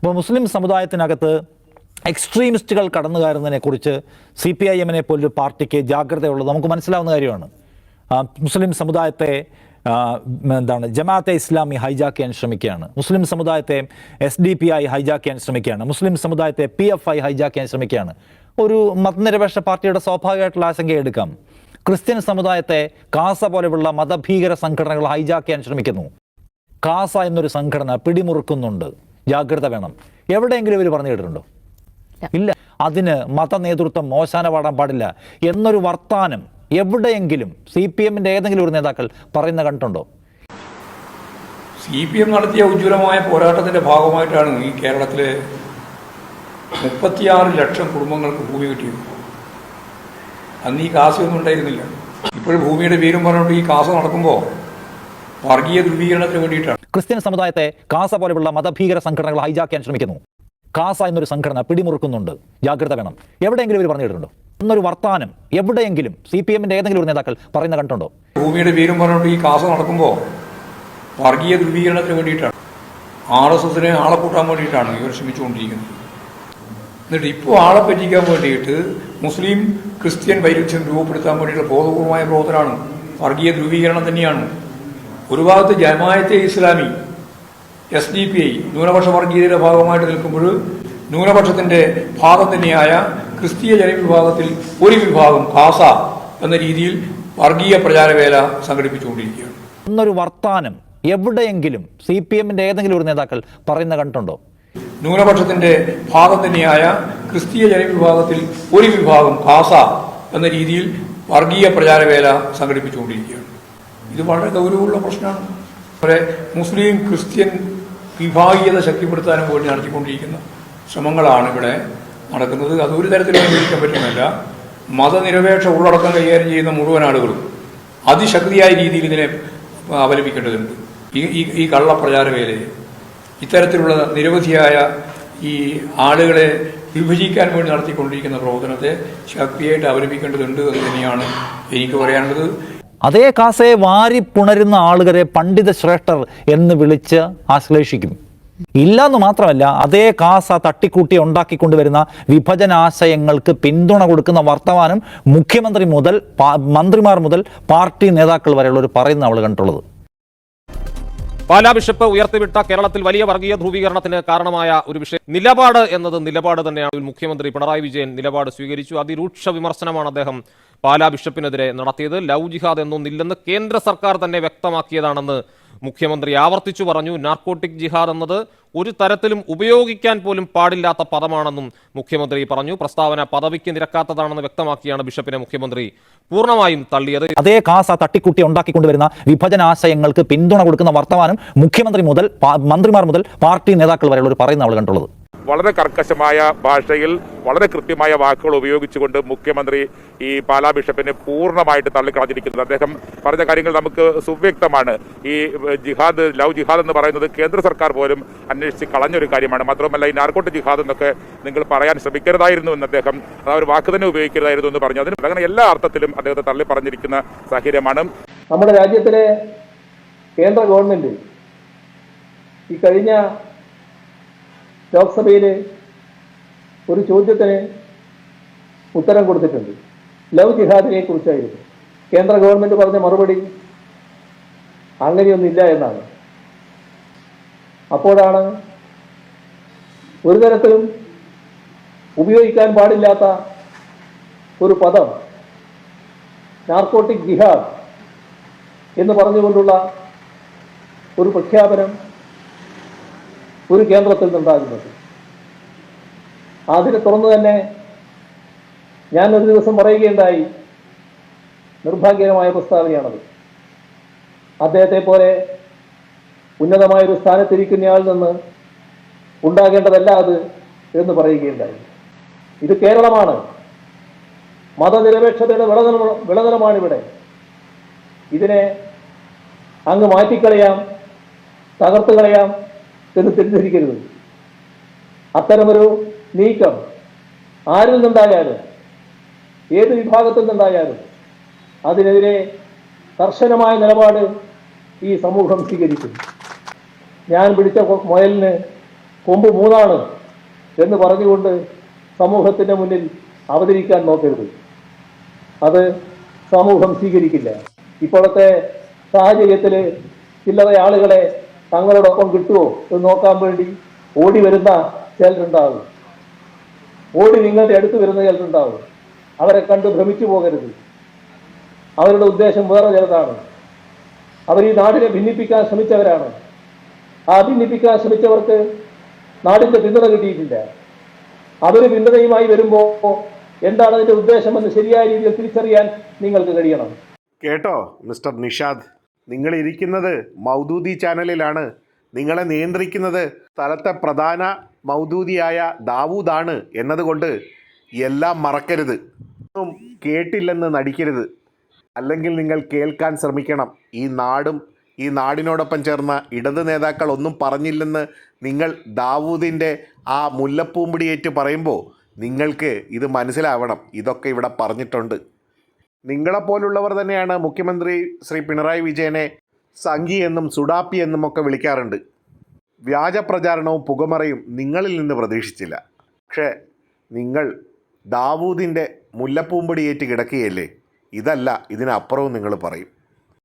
ഇപ്പോൾ മുസ്ലിം സമുദായത്തിനകത്ത് എക്സ്ട്രീമിസ്റ്റുകൾ കടന്നു കയറുന്നതിനെക്കുറിച്ച് C P I എമ്മിനെ പോലൊരു പാർട്ടിക്ക് ജാഗ്രതയുള്ളത് നമുക്ക് മനസ്സിലാവുന്ന കാര്യമാണ്. മുസ്ലിം സമുദായത്തെ എന്താണ് ജമാഅത്തെ ഇസ്ലാമി ഹൈജാക്ക് ചെയ്യാൻ ശ്രമിക്കുകയാണ്. മുസ്ലിം സമുദായത്തെ S D P I hijack ചെയ്യാൻ ശ്രമിക്കുകയാണ്. മുസ്ലിം സമുദായത്തെ പി എഫ് ഐ ഹൈജാക്ക് ചെയ്യാൻ ശ്രമിക്കുകയാണ്. ഒരു മതനിരപേക്ഷ പാർട്ടിയുടെ സ്വാഭാവികമായിട്ടുള്ള ആശങ്ക എടുക്കാം. ക്രിസ്ത്യൻ സമുദായത്തെ കാസ പോലെയുള്ള മതഭീകര സംഘടനകൾ ഹൈജാക്ക് ചെയ്യാൻ ശ്രമിക്കുന്നു. കാസ എന്നൊരു സംഘടന പിടിമുറുക്കുന്നുണ്ട്. ജാഗ്രത വേണം. എവിടെയെങ്കിലും ഇവർ പറഞ്ഞു കേട്ടിട്ടുണ്ടോ? ഇല്ല. അതിന് മത നേതൃത്വം മോശാന പാടാൻ പാടില്ല എന്നൊരു വർത്താനം എവിടെയെങ്കിലും സി പി എമ്മിന്റെ ഏതെങ്കിലും ഒരു നേതാക്കൾ പറയുന്ന കണ്ടിട്ടുണ്ടോ? സി പി എം നടത്തിയ ഉജ്ജ്വലമായ പോരാട്ടത്തിന്റെ ഭാഗമായിട്ടാണ് ഈ കേരളത്തിലെ മുപ്പത്തിയാറ് ലക്ഷം കുടുംബങ്ങൾക്ക് ഭൂമി കിട്ടിയത്. അന്ന് ഈ കാശൊന്നും ഉണ്ടായിരുന്നില്ല. ഇപ്പോഴും ഭൂമിയുടെ പേരും പറഞ്ഞുകൊണ്ട് ഈ കാസ് നടക്കുമ്പോൾ വർഗീയ ധ്രുവീകരണത്തിന് വേണ്ടിയിട്ടാണ്. ക്രിസ്ത്യൻ സമുദായത്തെ കാസ പോലെയുള്ള മതഭീകര സംഘടനകൾ ഹൈജാക്കാൻ ശ്രമിക്കുന്നു. കാസ എന്നൊരു സംഘടന പിടിമുറുക്കുന്നുണ്ട്. ജാഗ്രത വേണം. എവിടെയെങ്കിലും ഇവർ പറഞ്ഞിട്ടുണ്ടോ? എന്നൊരു വർത്താനം എവിടെയെങ്കിലും സി പി എമ്മിന്റെ ഏതെങ്കിലും ഒരു നേതാക്കൾ പറയുന്ന കണ്ടിട്ടുണ്ടോ ഭൂമിയുടെ പേരും പറഞ്ഞുകൊണ്ട് ഈ കാസ നടക്കുമ്പോൾ വർഗീയ ധ്രുവീകരണത്തിന് വേണ്ടിയിട്ടാണ്. ആർ എസ് എസിനെ ആളെ കൂട്ടാൻ വേണ്ടിയിട്ടാണ് ഇവർ ശ്രമിച്ചുകൊണ്ടിരിക്കുന്നത്. എന്നിട്ട് ഇപ്പോൾ ആളെ പറ്റിക്കാൻ വേണ്ടിയിട്ട് മുസ്ലിം ക്രിസ്ത്യൻ വൈരുദ്ധ്യം രൂപപ്പെടുത്താൻ വേണ്ടിയിട്ടുള്ള ബോധപൂർവമായ പ്രവർത്തനമാണ് വർഗീയ ധ്രുവീകരണം തന്നെയാണ്. ഒരു ഭാഗത്ത് Jamaat e Islami S D P I ന്യൂനപക്ഷ വർഗീയതയുടെ ഭാഗമായിട്ട് നിൽക്കുമ്പോൾ ന്യൂനപക്ഷത്തിന്റെ ഭാഗം തന്നെയായ ക്രിസ്തീയ ജനവിഭാഗത്തിൽ ഒരു വിഭാഗം കാസ എന്ന രീതിയിൽ വർഗീയ പ്രചാരവേല സംഘടിപ്പിച്ചുകൊണ്ടിരിക്കുകയാണ്. എന്നൊരു വർത്താനം എവിടെയെങ്കിലും സി പി എമ്മിന്റെ ഏതെങ്കിലും ഒരു നേതാക്കൾ പറയുന്ന കണ്ടുണ്ടോ ന്യൂനപക്ഷത്തിന്റെ ഭാഗം തന്നെയായ ക്രിസ്തീയ ജനവിഭാഗത്തിൽ ഒരു വിഭാഗം കാസ എന്ന രീതിയിൽ വർഗീയ പ്രചാരവേല സംഘടിപ്പിച്ചുകൊണ്ടിരിക്കുകയാണ്. ഇത് വളരെ ഗൗരവമുള്ള പ്രശ്നമാണ്. അവരെ മുസ്ലിം ക്രിസ്ത്യൻ വിഭാഗീയത ശക്തിപ്പെടുത്താനും വേണ്ടി നടത്തിക്കൊണ്ടിരിക്കുന്ന ശ്രമങ്ങളാണ് ഇവിടെ നടക്കുന്നത്. അതൊരു തരത്തിലും അംഗീകരിക്കാൻ പറ്റുന്നില്ല. മതനിരപേക്ഷ ഉള്ളടക്കം കൈകാര്യം ചെയ്യുന്ന മുഴുവൻ ആളുകളും അതിശക്തിയായ രീതിയിൽ ഇതിനെ അവലംബിക്കേണ്ടതുണ്ട് ഈ ഈ- ഈ കള്ളപ്രചാരവേലയെ ഇത്തരത്തിലുള്ള നിരവധിയായ ഈ ആളുകളെ വിഭജിക്കാൻ വേണ്ടി നടത്തിക്കൊണ്ടിരിക്കുന്ന പ്രവർത്തനത്തെ ശക്തിയായിട്ട് അവലംബിക്കേണ്ടതുണ്ട് എന്ന് തന്നെയാണ് എനിക്ക് പറയാനുള്ളത്. അതേ കാസയെ വാരിപ്പുണരുന്ന ആളുകളെ പണ്ഡിത ശ്രേഷ്ഠർ എന്ന് വിളിച്ച് ആശ്ലേഷിക്കും ഇല്ലാന്ന് മാത്രമല്ല അതേ കാസ തട്ടിക്കൂട്ടി ഉണ്ടാക്കിക്കൊണ്ടുവരുന്ന വിഭജനാശയങ്ങൾക്ക് പിന്തുണ കൊടുക്കുന്ന വർത്തമാനം മുഖ്യമന്ത്രി മുതൽ മന്ത്രിമാർ മുതൽ പാർട്ടി നേതാക്കൾ വരെയുള്ളവർ പറയുന്ന അവൾ കണ്ടുള്ളത് പാലാ ബിഷപ്പ് ഉയർത്തിവിട്ട കേരളത്തിൽ വലിയ വർഗീയ ധ്രുവീകരണത്തിന് കാരണമായ ഒരു വിഷയം നിലപാട് എന്നത് നിലപാട് തന്നെയാണ്. മുഖ്യമന്ത്രി പിണറായി വിജയൻ നിലപാട് സ്വീകരിച്ചു. അതിരൂക്ഷ വിമർശനമാണ് അദ്ദേഹം പാലാ ബിഷപ്പിനെതിരെ നടത്തിയത്. ലവ് ജിഹാദ് എന്നൊന്നില്ലെന്ന് കേന്ദ്ര സർക്കാർ തന്നെ വ്യക്തമാക്കിയതാണെന്ന് മുഖ്യമന്ത്രി ആവർത്തിച്ചു പറഞ്ഞു നാർക്കോട്ടിക് ജിഹാദ് എന്നത് ഒരു തരത്തിലും ഉപയോഗിക്കാൻ പോലും പാടില്ലാത്ത പദമാണെന്നും മുഖ്യമന്ത്രി പറഞ്ഞു. പ്രസ്താവന പദവിക്ക് നിരക്കാത്തതാണെന്ന് വ്യക്തമാക്കിയാണ് ബിഷപ്പിനെ മുഖ്യമന്ത്രി പൂർണമായും തള്ളിയത്. അതേ കാസ തട്ടിക്കുട്ടി ഉണ്ടാക്കിക്കൊണ്ടുവരുന്ന വിഭജനാശയങ്ങൾക്ക് പിന്തുണ കൊടുക്കുന്ന വർത്തമാനം മുഖ്യമന്ത്രി മുതൽ മന്ത്രിമാർ മുതൽ പാർട്ടി നേതാക്കൾ വരെയുള്ളവർ പറയുന്ന അവൾ കണ്ടുള്ളത്. വളരെ കർക്കശമായ ഭാഷയിൽ വളരെ കൃത്യമായ വാക്കുകൾ ഉപയോഗിച്ചുകൊണ്ട് മുഖ്യമന്ത്രി ഈ പാലാ ബിഷപ്പിനെ പൂർണമായിട്ട് തള്ളിക്കളഞ്ഞിരിക്കുന്നത്. അദ്ദേഹം പറഞ്ഞ കാര്യങ്ങൾ നമുക്ക് സുവ്യക്തമാണ്. ഈ ജിഹാദ് ലവ് ജിഹാദ് എന്ന് പറയുന്നത് കേന്ദ്ര സർക്കാർ പോലും അന്വേഷിച്ച് കളഞ്ഞൊരു കാര്യമാണ്. മാത്രമല്ല ഈ നാർക്കോട്ട് ജിഹാദ് എന്നൊക്കെ നിങ്ങൾ പറയാൻ ശ്രമിക്കരുതായിരുന്നു എന്ന് അദ്ദേഹം ആ ഒരു വാക്ക് തന്നെ ഉപയോഗിക്കരുതായിരുന്നു എന്ന് പറഞ്ഞു. അതിന് അങ്ങനെ എല്ലാ അർത്ഥത്തിലും അദ്ദേഹത്തെ തള്ളി പറഞ്ഞിരിക്കുന്ന സാഹചര്യമാണ്. നമ്മുടെ രാജ്യത്തിലെ കേന്ദ്ര ഗവൺമെന്റ് ഈ കഴിഞ്ഞ ലോക്സഭയിൽ ഒരു ചോദ്യത്തിന് ഉത്തരം കൊടുത്തിട്ടുണ്ട്. ലവ് ജിഹാദിനെ കുറിച്ചായിരുന്നു. കേന്ദ്ര ഗവൺമെന്റ് പറഞ്ഞ മറുപടി അങ്ങനെയൊന്നില്ല എന്നാണ്. അപ്പോഴാണ് ഒരു തരത്തിലും ഉപയോഗിക്കാൻ പാടില്ലാത്ത ഒരു പദം നാർക്കോട്ടിക് ജിഹാദ് എന്ന് പറഞ്ഞുകൊണ്ടുള്ള ഒരു പ്രഖ്യാപനം ഒരു കേന്ദ്രത്തിൽ നിന്നുണ്ടാകുന്നത് അതിനെ തുറന്നു തന്നെ ഞാൻ ഒരു ദിവസം പറയുകയുണ്ടായി. നിർഭാഗ്യകരമായ പ്രസ്താവനയാണത്. അദ്ദേഹത്തെ പോലെ ഉന്നതമായ ഒരു സ്ഥാനത്തിരിക്കുന്നയാളിൽ നിന്ന് ഉണ്ടാകേണ്ടതല്ല അത് എന്ന് പറയുകയുണ്ടായി. ഇത് കേരളമാണ്. മതനിരപേക്ഷതയുടെ വിളനിലം വിളനിലമാണിവിടെ ഇതിനെ അങ്ങ് മാറ്റിക്കളയാം തകർത്ത് കളയാം എന്ന് തെറ്റിദ്ധരിക്കരുത്. അത്തരമൊരു നീക്കം ആരിൽ നിന്നുണ്ടായാലും ഏത് വിഭാഗത്തിൽ നിന്നുണ്ടായാലും അതിനെതിരെ കർശനമായ നിലപാട് ഈ സമൂഹം സ്വീകരിക്കും. ഞാൻ പിടിച്ച മുയലിന് കൊമ്പ് മൂന്നാണ് എന്ന് പറഞ്ഞുകൊണ്ട് സമൂഹത്തിന്റെ മുന്നിൽ അവതരിക്കാൻ നോക്കരുത്. അത് സമൂഹം സ്വീകരിക്കില്ല. ഇപ്പോഴത്തെ സാഹചര്യത്തിൽ ചില്ലറ ആളുകളെ തങ്ങളോടൊപ്പം കിട്ടുമോ എന്ന് നോക്കാൻ വേണ്ടി ഓടി വരുന്ന ചിലരുണ്ടാവും ഓടി നിങ്ങളുടെ അടുത്ത് വരുന്ന ചിലരുണ്ടാവും അവരെ കണ്ട് ഭ്രമിച്ചു പോകരുത്. അവരുടെ ഉദ്ദേശം വേറെ ചിലതാണ്. അവർ ഈ നാടിനെ ഭിന്നിപ്പിക്കാൻ ശ്രമിച്ചവരാണ്. ആ ഭിന്നിപ്പിക്കാൻ ശ്രമിച്ചവർക്ക് നാടിന്റെ പിന്തുണ കിട്ടിയിട്ടില്ല. അവർ പിന്തുണയുമായി വരുമ്പോൾ എന്താണ് അതിന്റെ ഉദ്ദേശമെന്ന് ശരിയായ രീതിയിൽ തിരിച്ചറിയാൻ നിങ്ങൾക്ക് കഴിയണം. കേട്ടോ മിസ്റ്റർ നിഷാദ്. നിങ്ങൾ ഇരിക്കുന്നത് മൗദൂദി ചാനലിലാണ്. നിങ്ങളെ നിയന്ത്രിക്കുന്നത് സ്ഥലത്തെ പ്രധാന മൗദൂദിയായ ദാവൂദാണ് എന്നതുകൊണ്ട് എല്ലാം മറക്കരുത്. ഒന്നും കേട്ടില്ലെന്ന് നടിക്കരുത്. അല്ലെങ്കിൽ നിങ്ങൾ കേൾക്കാൻ ശ്രമിക്കണം. ഈ നാടും ഈ നാടിനോടൊപ്പം ചേർന്ന ഇടത് നേതാക്കൾ ഒന്നും പറഞ്ഞില്ലെന്ന് നിങ്ങൾ ദാവൂദിന്റെ ആ മുല്ലപ്പൂമ്പിടിയേറ്റ് പറയുമ്പോൾ നിങ്ങൾക്ക് ഇത് മനസ്സിലാവണം. ഇതൊക്കെ ഇവിടെ പറഞ്ഞിട്ടുണ്ട്. നിങ്ങളെപ്പോലുള്ളവർ തന്നെയാണ് മുഖ്യമന്ത്രി ശ്രീ പിണറായി വിജയനെ സംഘി എന്നും സുഡാപ്പി എന്നും ഒക്കെ വിളിക്കാറുണ്ട്. വ്യാജ പ്രചാരണവും പുകമറയും നിങ്ങളിൽ നിന്ന് പ്രതീക്ഷിച്ചില്ല. പക്ഷേ നിങ്ങൾ ദാവൂദിന്റെ മുല്ലപ്പൂമ്പടിയേറ്റ് കിടക്കുകയല്ലേ? ഇതല്ല ഇതിനപ്പുറവും നിങ്ങൾ പറയും.